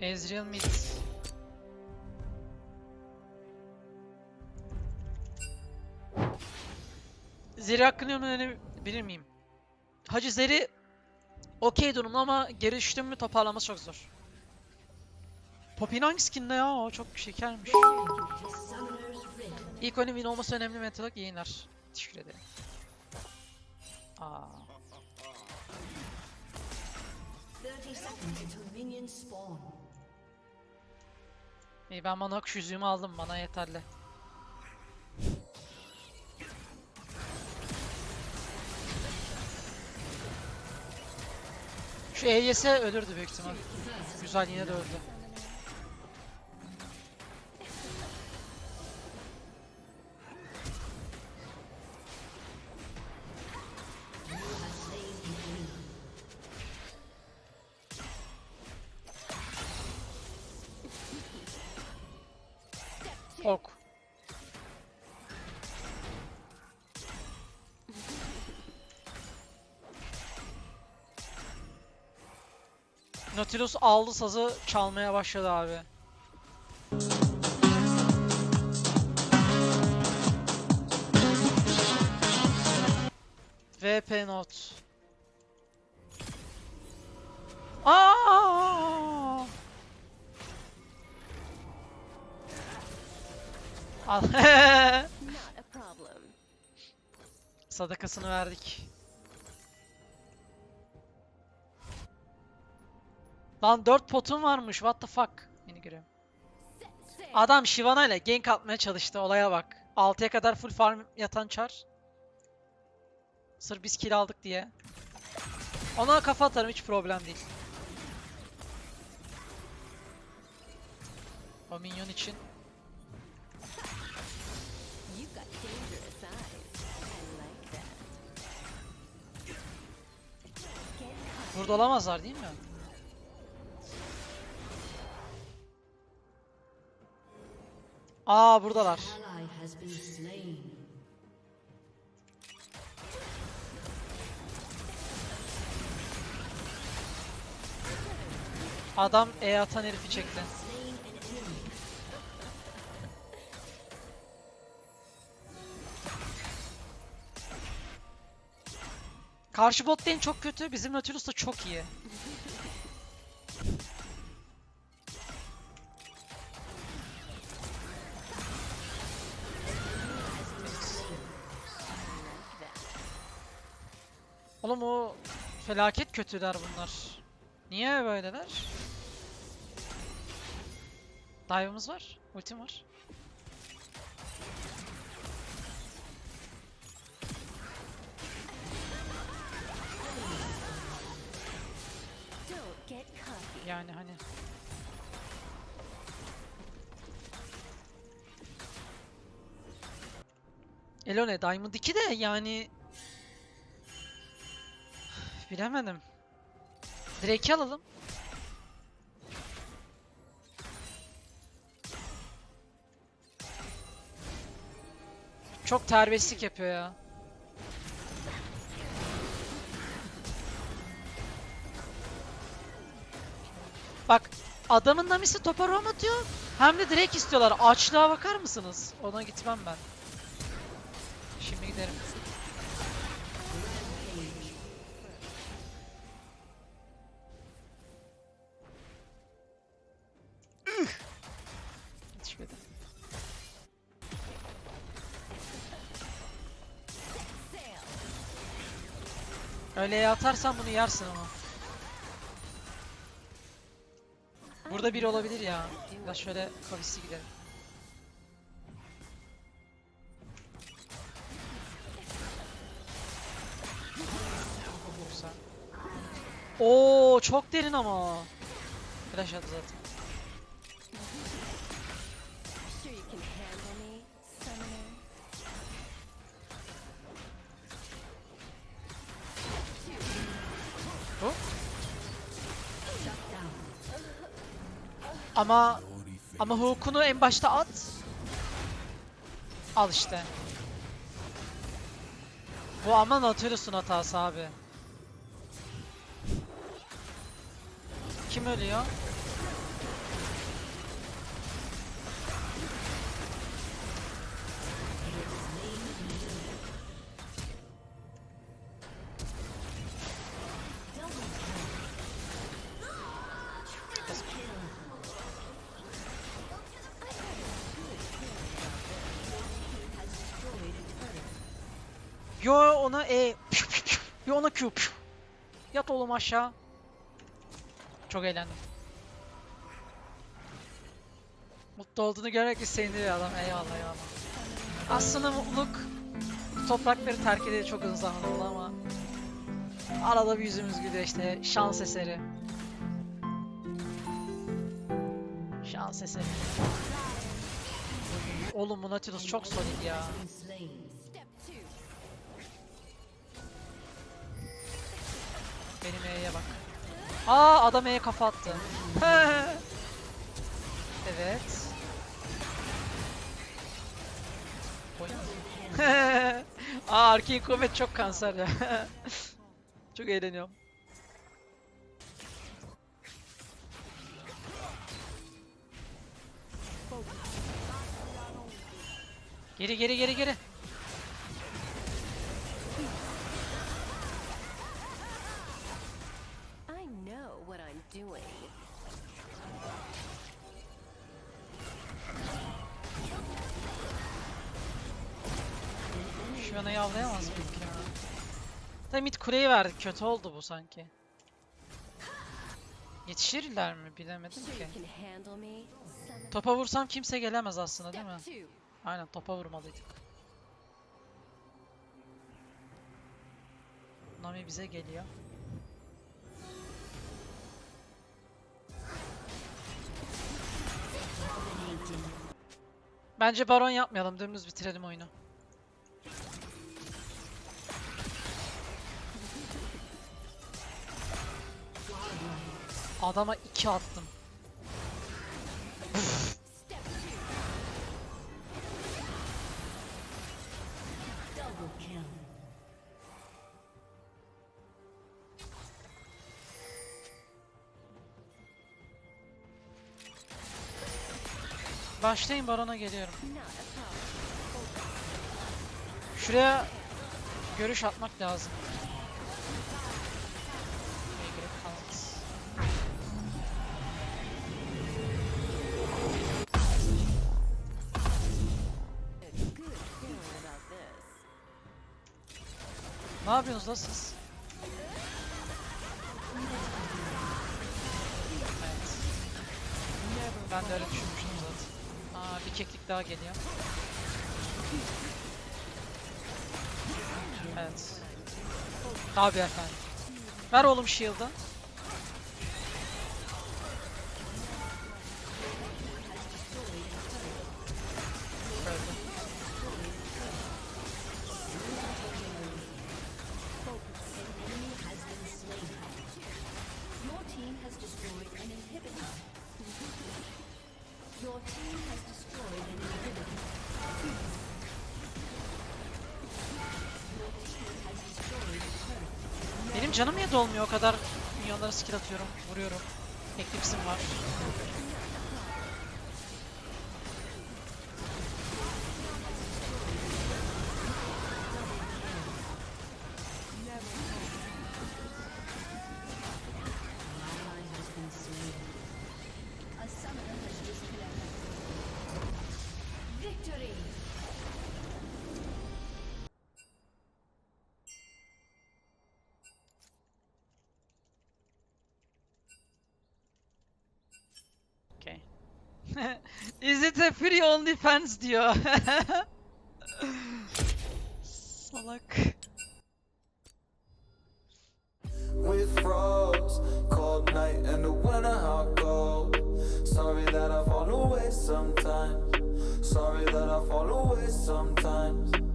Ezreal mid. Zeri hakkında öğrenebilir miyim? Hacı Zeri okey durumda ama geri düştüm mü toparlaması çok zor. Poppy'nin hangi skin'de ya? O çok şekermiş. İlk oyunun win olması önemli metalık yayınlar. Teşekkür ederim. Aa. İyi ben kuş yüzüğümü aldım bana yeterli. Şu EYS ölürdü büyük ihtimal. Güzel yine de öldü. Nautilus aldı sazı çalmaya başladı abi. VP Note. Aa! Al. Not. Sadakasını verdik. Lan 4 potum varmış. What the fuck? Yeni görüyorum. Adam Shyvana ile gank atmaya çalıştı. Olaya bak. 6'ya kadar full farm yatan çar. Sırf biz kill aldık diye. Ona kafa atarım hiç problem değil. O minyon için. Burada olamazlar değil mi? Aa buradalar. Adam E atan herifi çekti. Karşı bot lane çok kötü. Bizim Nautilus da çok iyi. Oğlum o felaket kötüler bunlar. Niye böyleler? Dive'ımız var. Ultim var. Yani hani. Elone Diamond 2 de yani bilemedim. Drake'i alalım. Çok terbiyesizlik yapıyor ya. Bak adamın namisi topa rom atıyor. Hem de direkt istiyorlar. Açlığa bakar mısınız? Ona gitmem ben. Şimdi giderim. Öyle atarsan bunu yersin ama. Burada biri olabilir ya. Biraz şöyle kavisli gidelim. Güzel. Oo çok derin ama. Flash attı zaten. Ama ama hook'unu en başta at. Al işte. Bu ama Nautilus'un hatası abi. Kim ölüyor? Yo ona E. Yo ona Q. Yat oğlum aşağı. Çok eğlendim. Mutlu olduğunu görerek sevindiriyor adam. Eyvallah eyvallah. Aslında mutluluk toprakları terk edeli çok uzun zaman oldu ama arada bir yüzümüz gülüyor işte şans eseri. Şans eseri. Oğlum bu Nautilus çok solid ya. Benim E'ye bak. Aa adam E'ye kafa attı. evet. Aa Arcane Comet çok kanser ya. çok eğleniyorum. Geri geri geri geri. Şu anayı avlayamaz ya? Tabii mid kuleyi verdik. Kötü oldu bu sanki. Yetişirler mi bilemedim ki. Topa vursam kimse gelemez aslında değil mi? Aynen topa vurmalıydık. Nami bize geliyor. Bence baron yapmayalım. Dümdüz bitirelim oyunu. Adama iki attım. Başlayın barona geliyorum. Şuraya görüş atmak lazım. Ne yapıyorsunuz lan siz? Evet. Ben de öyle düşünmüştüm zaten. Aa bir keklik daha geliyor. Evet. Tabii efendim. Ver oğlum shield'ı. Canım niye dolmuyor o kadar milyonlara skill atıyorum, vuruyorum. Eclipse'im var. Is it a free only fans diyor. Salak. with frogs. Cold night and the winter cold. Sorry that I fall away sometimes. Sorry that I fall away sometimes.